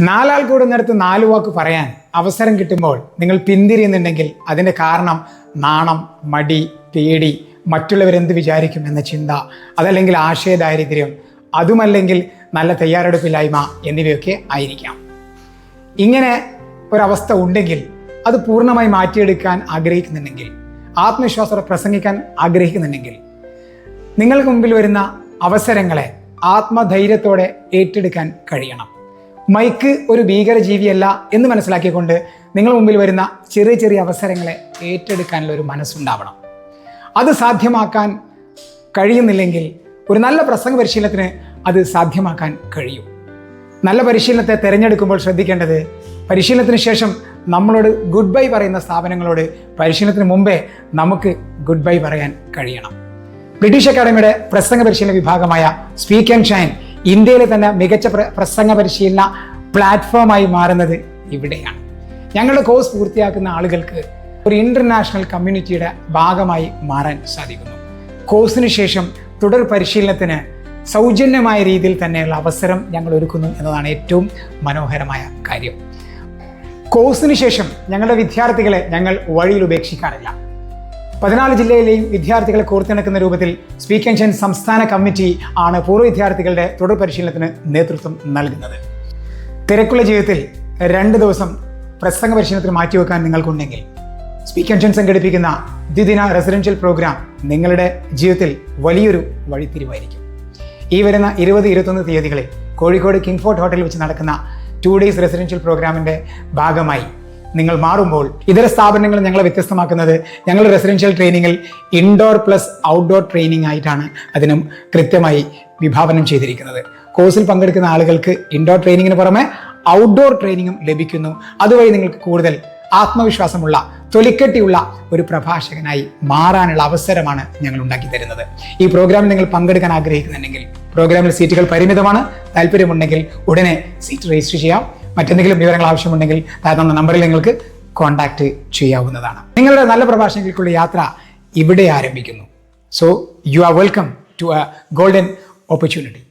നാലാൾ കൂടുന്നിടത്ത് നാല് വാക്ക് പറയാൻ അവസരം കിട്ടുമ്പോൾ നിങ്ങൾ പിന്തിരിയുന്നുണ്ടെങ്കിൽ അതിന്റെ കാരണം നാണം മടി പേടി മറ്റുള്ളവരെന്ത് വിചാരിക്കും എന്ന ചിന്ത അതല്ലെങ്കിൽ ആശയദാരിദ്ര്യം അതുമല്ലെങ്കിൽ നല്ല തയ്യാറെടുപ്പില്ലായ്മ എന്നിവയൊക്കെ ആയിരിക്കാം. ഇങ്ങനെ ഒരവസ്ഥ ഉണ്ടെങ്കിൽ അത് പൂർണമായി മാറ്റിയെടുക്കാൻ ആഗ്രഹിക്കുന്നുണ്ടെങ്കിൽ ആത്മവിശ്വാസത്തോടെ പ്രസംഗിക്കാൻ ആഗ്രഹിക്കുന്നുണ്ടെങ്കിൽ നിങ്ങൾക്ക് മുമ്പിൽ വരുന്ന അവസരങ്ങളെ ആത്മധൈര്യത്തോടെ ഏറ്റെടുക്കാൻ കഴിയണം. മൈക്ക് ഒരു ഭീകരജീവിയല്ല എന്ന് മനസ്സിലാക്കിക്കൊണ്ട് നിങ്ങൾ മുമ്പിൽ വരുന്ന ചെറിയ ചെറിയ അവസരങ്ങളെ ഏറ്റെടുക്കാനുള്ള ഒരു മനസ്സുണ്ടാവണം. അത് സാധ്യമാക്കാൻ കഴിയുന്നില്ലെങ്കിൽ ഒരു നല്ല പ്രസംഗ പരിശീലനത്തിന് അത് സാധ്യമാക്കാൻ കഴിയും. നല്ല പരിശീലനത്തെ തിരഞ്ഞെടുക്കുമ്പോൾ ശ്രദ്ധിക്കേണ്ടത് പരിശീലനത്തിന് ശേഷം നമ്മളോട് ഗുഡ് ബൈ പറയുന്ന സ്ഥാപനങ്ങളോട് പരിശീലനത്തിന് മുമ്പേ നമുക്ക് ഗുഡ് ബൈ പറയാൻ കഴിയണം. ബ്രിട്ടീഷ് അക്കാഡമിയുടെ പ്രസംഗ പരിശീലന വിഭാഗമായ സ്പീക്ക് ആൻഡ് ഷൈൻ ഇന്ത്യയിലെ തന്നെ മികച്ച പ്ര- പ്രസംഗ പരിശീലന പ്ലാറ്റ്ഫോമായി മാറുന്നത് ഇവിടെയാണ്. ഞങ്ങളുടെ കോഴ്സ് പൂർത്തിയാക്കുന്ന ആളുകൾക്ക് ഒരു ഇന്റർനാഷണൽ കമ്മ്യൂണിറ്റിയുടെ ഭാഗമായി മാറാൻ സാധിക്കുന്നു. കോഴ്സിന് ശേഷം തുടർ പരിശീലനത്തിന് സൗജന്യമായ രീതിയിൽ തന്നെയുള്ള അവസരം ഞങ്ങൾ ഒരുക്കുന്നു എന്നതാണ് ഏറ്റവും മനോഹരമായ കാര്യം. കോഴ്സിന് ശേഷം ഞങ്ങളുടെ വിദ്യാർത്ഥികളെ ഞങ്ങൾ വഴിയിൽ ഉപേക്ഷിക്കാറില്ല. പതിനാല് ജില്ലയിലെയും വിദ്യാർത്ഥികളെ കോർത്തിണക്കുന്ന രൂപത്തിൽ സ്പീക്ക് ആൻഡ് സംസ്ഥാന കമ്മിറ്റി ആണ് പൂർവ വിദ്യാർത്ഥികളുടെ തുടർ പരിശീലനത്തിന് നേതൃത്വം നൽകുന്നത്. തിരക്കുള്ള ജീവിതത്തിൽ രണ്ട് ദിവസം പ്രസംഗ പരിശീലനത്തിന് മാറ്റിവെക്കാൻ നിങ്ങൾക്കുണ്ടെങ്കിൽ സ്പീക്ക് ആൻഡ് സംഘടിപ്പിക്കുന്ന ദ്വിദിന റെസിഡൻഷ്യൽ പ്രോഗ്രാം നിങ്ങളുടെ ജീവിതത്തിൽ വലിയൊരു വഴിത്തിരിവായിരിക്കും. ഈ വരുന്ന ഇരുപത് ഇരുപത്തൊന്ന് തീയതികളിൽ കോഴിക്കോട് കിങ് ഫോർട്ട് ഹോട്ടലിൽ വെച്ച് നടക്കുന്ന ടു ഡേയ്സ് റെസിഡൻഷ്യൽ പ്രോഗ്രാമിന്റെ ഭാഗമായി നിങ്ങൾ മാറുമ്പോൾ ഇതര സ്ഥാപനങ്ങൾ ഞങ്ങളെ വ്യത്യസ്തമാക്കുന്നത് ഞങ്ങൾ റെസിഡൻഷ്യൽ ട്രെയിനിങ്ങിൽ ഇൻഡോർ പ്ലസ് ഔട്ട്ഡോർ ട്രെയിനിങ് ആയിട്ടാണ് അതിനും കൃത്യമായി വിഭാവനം ചെയ്തിരിക്കുന്നത്. കോഴ്സിൽ പങ്കെടുക്കുന്ന ആളുകൾക്ക് ഇൻഡോർ ട്രെയിനിങ്ങിന് പുറമെ ഔട്ട്ഡോർ ട്രെയിനിങ്ങും ലഭിക്കുന്നു. അതുവഴി നിങ്ങൾക്ക് കൂടുതൽ ആത്മവിശ്വാസമുള്ള തൊലിക്കെട്ടിയുള്ള ഒരു പ്രഭാഷകനായി മാറാനുള്ള അവസരമാണ് ഞങ്ങൾ ഉണ്ടാക്കി തരുന്നത്. ഈ പ്രോഗ്രാമിൽ നിങ്ങൾ പങ്കെടുക്കാൻ ആഗ്രഹിക്കുന്നുണ്ടെങ്കിൽ പ്രോഗ്രാമിൽ സീറ്റുകൾ പരിമിതമാണ്. താല്പര്യമുണ്ടെങ്കിൽ ഉടനെ സീറ്റ് രജിസ്റ്റർ ചെയ്യാം. മറ്റെന്തെങ്കിലും വിവരങ്ങൾ ആവശ്യമുണ്ടെങ്കിൽ താഴ്ന്ന നമ്പറിൽ നിങ്ങൾക്ക് കോൺടാക്ട് ചെയ്യാവുന്നതാണ്. നിങ്ങളുടെ നല്ല പ്രഭാഷണങ്ങൾക്കുള്ള യാത്ര ഇവിടെ ആരംഭിക്കുന്നു. So you are welcome to a golden opportunity